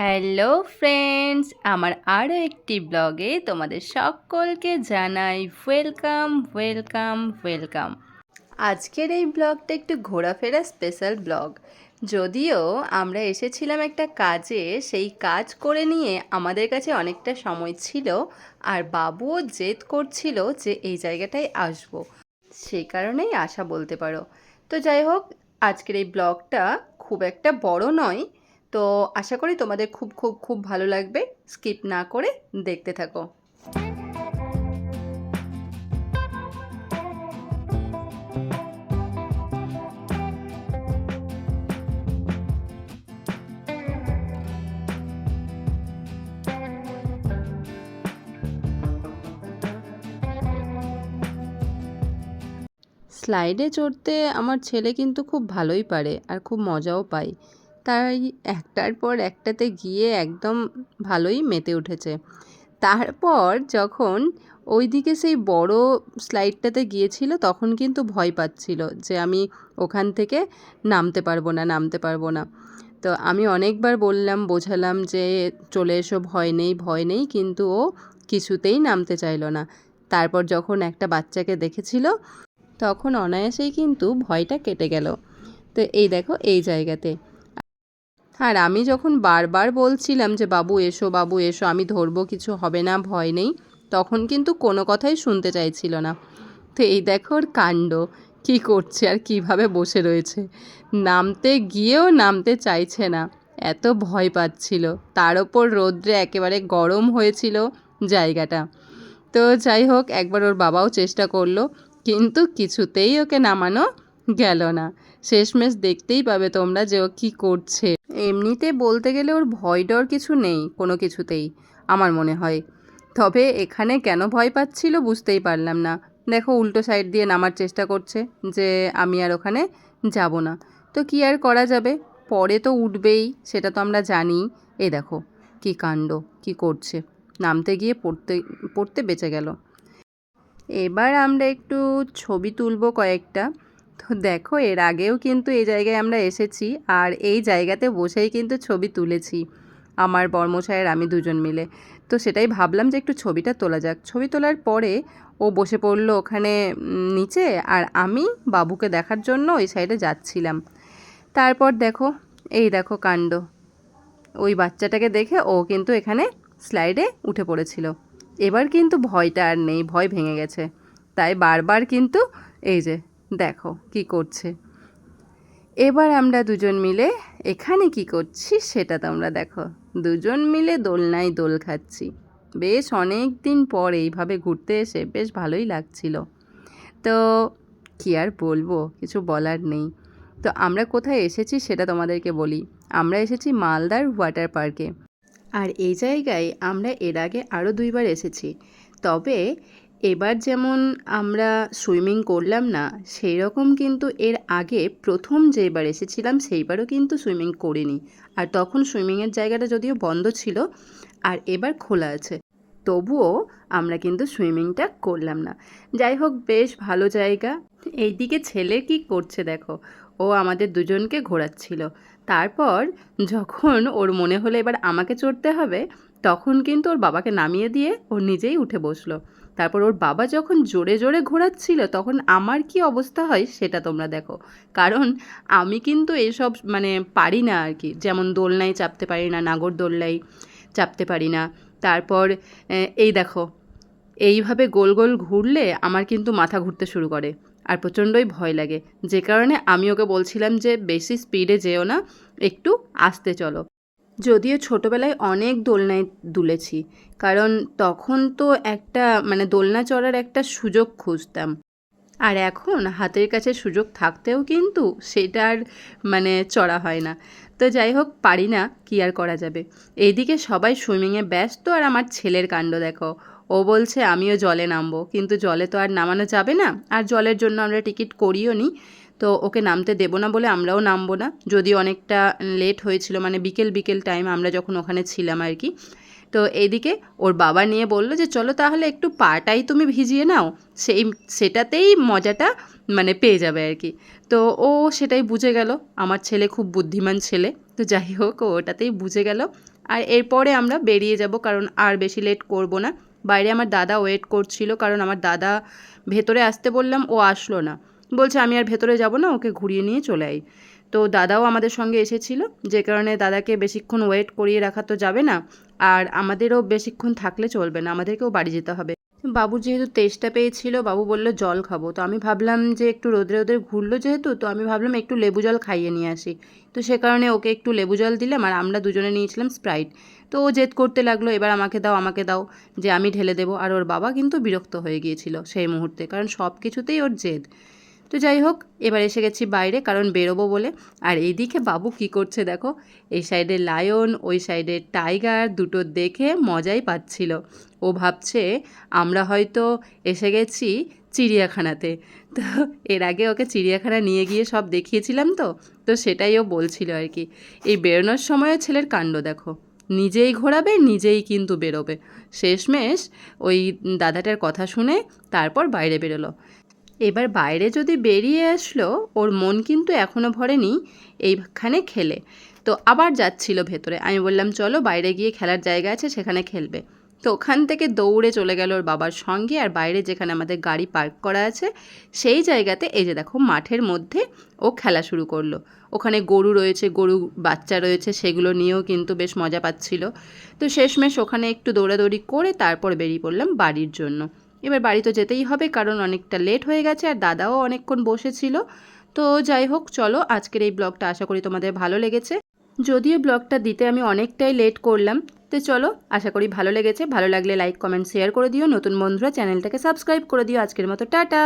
Hello friends, আমার আরও একটি ব্লগে তোমাদের সকলকে জানাই ওয়েলকাম ওয়েলকাম ওয়েলকাম। আজকের এই ব্লগটা একটু ঘোরাফেরা স্পেশাল ব্লগ। যদিও আমরা এসেছিলাম একটা কাজে, সেই কাজ করে নিয়ে আমাদের কাছে অনেকটা সময় ছিল আর বাবুও জেদ করছিল যে এই জায়গাটায় আসব। সেই কারণেই আশা বলতে পারো। তো যাই হোক, আজকের এই ব্লগটা খুব একটা বড় নয় তো আশা করি তোমাদের খুব খুব খুব ভালো লাগবে। স্কিপ না করে দেখতে থাকো। স্লাইডে চড়তে আমার ছেলে কিন্তু খুব ভালোই পারে আর খুব মজাও পায়। তাই একটার পর একটাতে গিয়ে একদম ভালোই মেতে উঠেছে। তারপর যখন ওইদিকে সেই বড় স্লাইডটাতে গিয়েছিল, তখন কিন্তু ভয় পাচ্ছিল যে আমি ওখান থেকে নামতে পারব না, নামতে পারব না। তো আমি অনেকবার বললাম, বোঝালাম যে চলে এসো, ভয় নেই ভয় নেই, কিন্তু ও কিছুতেই নামতে চাইলো না। তারপর যখন একটা বাচ্চাকে দেখেছিল, তখন অনায়াসেই কিন্তু ভয়টা কেটে গেল। তো এই দেখো, এই জায়গাতে। আর আমি যখন বারবার বলছিলাম যে, বাবু, এসো বাবু, এসো, আমি ধরবো, কিছু হবে না, ভয় নেই, তখন কিন্তু কোনো কথাই শুনতে চাইছিল না। তো এই দেখো ওর কাণ্ড, কী করছে আর কীভাবে বসে রয়েছে। নামতে গিয়েও নামতে চাইছে না, এত ভয় পাচ্ছিল। তার ওপর রৌদ্রে একেবারে গরম হয়েছিল জায়গাটা। তো যাই হোক, একবার ওর বাবাও চেষ্টা করল, কিন্তু কিছুতেই ওকে নামানো গেল না। শেষমেশ দেখতেই পাবে তোমরা যে ও কী করছে। এমনিতে বলতে গেলে ওর ভয় ডর কিছু নেই, কোনো কিছুতেই, আমার মনে হয়। তবে এখানে কেন ভয় পাচ্ছিল বুঝতেই পারলাম না। দেখো উল্টো সাইড দিয়ে নামার চেষ্টা করছে যে আমি আর ওখানে যাব না। তো কি আর করা যাবে? পরে তো উঠবেই, সেটা তো আমরা জানি। এ দেখো, কি কাণ্ড, কি করছে। নামতে গিয়ে পড়তে পড়তে বেঁচে গেল। এবার আমরা একটু ছবি তুলব কয়েকটা। তো দেখো, এর আগেও কিন্তু এই জায়গায় আমরা এসেছি আর এই জায়গাতে বসেই কিন্তু ছবি তুলেছি। আমার বর্মশায়ের আমি দুজন মিলে। তো সেটাই ভাবলাম যে একটু ছবিটা তোলা যাক। ছবি তোলার পরে ও বসে পড়ল ওখানে নিচে আর আমি বাবুকে দেখার জন্য ওই সাইডে যাচ্ছিলাম। তারপর দেখো, এই দেখো কাণ্ড। ওই বাচ্চাটাকে দেখে ও কিন্তু এখানে স্লাইডে উঠে পড়েছিল। এবার কিন্তু ভয়টা আর নেই, ভয় ভেঙে গেছে। তাই বারবার কিন্তু এই যে দেখো কি করছে। এবার আমরা দুজন মিলে এখানে কি করছি সেটা তোমরা দেখো। দুজন মিলে দোলনায় দোল খাচ্ছি। বেশ অনেক দিন পর এইভাবে ঘুরতে এসে বেশ ভালোই লাগছিল। তো কি আর বলব, কিছু বলার নেই। তো আমরা কোথায় এসেছি সেটা তোমাদেরকে বলি। আমরা এসেছি মালদার ওয়াটার পার্কে। আর এই জায়গায় আমরা এর আগে আরও দুইবার এসেছি। তবে এবার যেমন আমরা সুইমিং করলাম না সেই রকম কিন্তু এর আগে প্রথম যেবার এসেছিলাম, সেইবারও কিন্তু সুইমিং করিনি। আর তখন সুইমিংয়ের জায়গাটা যদিও বন্ধ ছিল, আর এবার খোলা আছে, তবুও আমরা কিন্তু সুইমিংটা করলাম না। যাই হোক, বেশ ভালো জায়গা। এইদিকে ছেলে কি করছে দেখো, ও আমাদের দুজনকে ঘোরাচ্ছিল। তারপর যখন ওর মনে হলো এবার আমাকে চড়তে হবে, তখন কিন্তু ওর বাবাকে নামিয়ে দিয়ে ও নিজেই উঠে বসল। তারপর ওর বাবা যখন জোরে জোরে ঘোরাচ্ছিল, তখন আমার কি অবস্থা হয় সেটা তোমরা দেখো। কারণ আমি কিন্তু এসব মানে পারি না আর কি। যেমন দোলনায় চাপতে পারি না, নাগর দোলনায় চাপতে পারি না। তারপর এই দেখো, এইভাবে গোল গোল ঘুরলে আমার কিন্তু মাথা ঘুরতে শুরু করে আর প্রচণ্ডই ভয় লাগে। যে কারণে আমি ওকে বলছিলাম যে, বেশি স্পিডে যেও না, একটু আস্তে চলো। যদিও ছোটোবেলায় অনেক দোলনায় দুলেছি, কারণ তখন তো একটা মানে দোলনা চড়ার একটা সুযোগ খুঁজতাম। আর এখন হাতের কাছে সুযোগ থাকতেও কিন্তু সেটা আর মানে চড়া হয় না। তো যাই হোক, পারি না, কি আর করা যাবে। এইদিকে সবাই সুইমিংয়ে ব্যস্ত আর আমার ছেলের কাণ্ড দেখো। ও বলছে, আমিও জলে নামবো। কিন্তু জলে তো আর নামানো যাবে না। আর জলের জন্য আমরা টিকিট করিও নি। তো ওকে নামতে দেবো না বলে আমরাও নামবো না। যদি অনেকটা লেট হয়েছিল মানে বিকেল বিকেল টাইম আমরা যখন ওখানে ছিলাম আর কি। তো এইদিকে ওর বাবা নিয়ে বলল যে, চলো তাহলে একটু পাটাই তুমি ভিজিয়ে নাও। সেই, সেটাতেই মজাটা মানে পেয়ে যাবে আর কি। তো ও সেটাই বুঝে গেল। আমার ছেলে খুব বুদ্ধিমান ছেলে। তো যাই হোক ওটাতেই বুঝে গেল। আর এরপরে আমরা বেরিয়ে যাব, কারণ আর বেশি লেট করব না। বাইরে আমার দাদা ওয়েট করছিল, কারণ আমার দাদা ভেতরে আসতে বললাম, ও আসলো না। বলছে, আমি আর ভেতরে যাব না, ওকে ঘুরিয়ে নিয়ে চলে আই। তো দাদাও আমাদের সঙ্গে এসেছিল, যে কারণে দাদাকে বেশিক্ষণ ওয়েট করিয়ে রাখা তো যাবে না, আর আমাদেরও বেশিক্ষণ থাকলে চলবে না, আমাদেরকেও বাড়ি যেতে হবে। বাবু যেহেতু তেষ্টা পেয়েছিল, বাবু বলল, জল খাব। তো আমি ভাবলাম যে একটু রোদরে রোদরে ঘুরলো যেহেতু, তো আমি ভাবলাম একটু লেবু জল খাইয়ে নিয়ে আসি। তো সে কারণে ওকে একটু লেবু জল দিলাম, আর আমরা দুজনে নিয়েছিলাম স্প্রাইট তো ও জেদ করতে লাগল, এবার আমাকে দাও আমাকে দাও, যে আমি ঢেলে দেবো। আর ওর বাবা কিন্তু বিরক্ত হয়ে গিয়েছিল সেই মুহূর্তে, কারণ সব কিছুতেই ওর জেদ। তো যাই হোক, এবার এসে গেছি বাইরে, কারণ বেরোবো বলে। আর এইদিকে বাবু কি করছে দেখো, এই সাইডে লায়ন, ওই সাইডে টাইগার, দুটো দেখে মজাই পাচ্ছিল। ও ভাবছে, আমরা হয়তো এসে গেছি চিড়িয়াখানাতে। তো এর আগে ওকে চিড়িয়াখানা নিয়ে গিয়ে সব দেখিয়েছিলাম তো তো সেটাই ও বলছিল আর কি। এই বেরোনোর সময়ও ছেলের কাণ্ড দেখো। নিজেই ঘোরাবে, নিজেই কিন্তু বেরোবে। শেষমেশ ওই দাদাটার কথা শুনে তারপর বাইরে বেরোলো। এবার বাইরে যদি বেরিয়ে আসলো, ওর মন কিন্তু এখনও ভরেনি এইখানে খেলে। তো আবার যাচ্ছিল ভেতরে। আমি বললাম, চলো, বাইরে গিয়ে খেলার জায়গা আছে, সেখানে খেলবে। তো ওখান থেকে দৌড়ে চলে গেল ওর বাবার সঙ্গে, আর বাইরে যেখানে আমাদের গাড়ি পার্ক করা আছে, সেই জায়গাতে এই যে দেখো, মাঠের মধ্যে ও খেলা শুরু করল। ওখানে গরু রয়েছে, গরু বাচ্চা রয়েছে, সেগুলো নিয়েও কিন্তু বেশ মজা পাচ্ছিল। তো শেষমেশ ওখানে একটু দৌড়াদৌড়ি করে তারপর বেরিয়ে পড়লাম বাড়ির জন্য। এবার বাড়ি তো যেতেই হবে, কারণ অনেকটা লেট হয়ে গেছে আর দাদাও অনেকক্ষণ বসেছিল। তো যাই হোক, চলো আজকের এই ব্লগটা আশা করি তোমাদের ভালো লেগেছে। যদিও ব্লগটা দিতে আমি অনেকটাই লেট করলাম, তো চলো আশা করি ভালো লেগেছে। ভালো লাগলে লাইক কমেন্ট শেয়ার করে দিও। নতুন বন্ধুরা চ্যানেলটাকে সাবস্ক্রাইব করে দিও। আজকের মতো টাটা।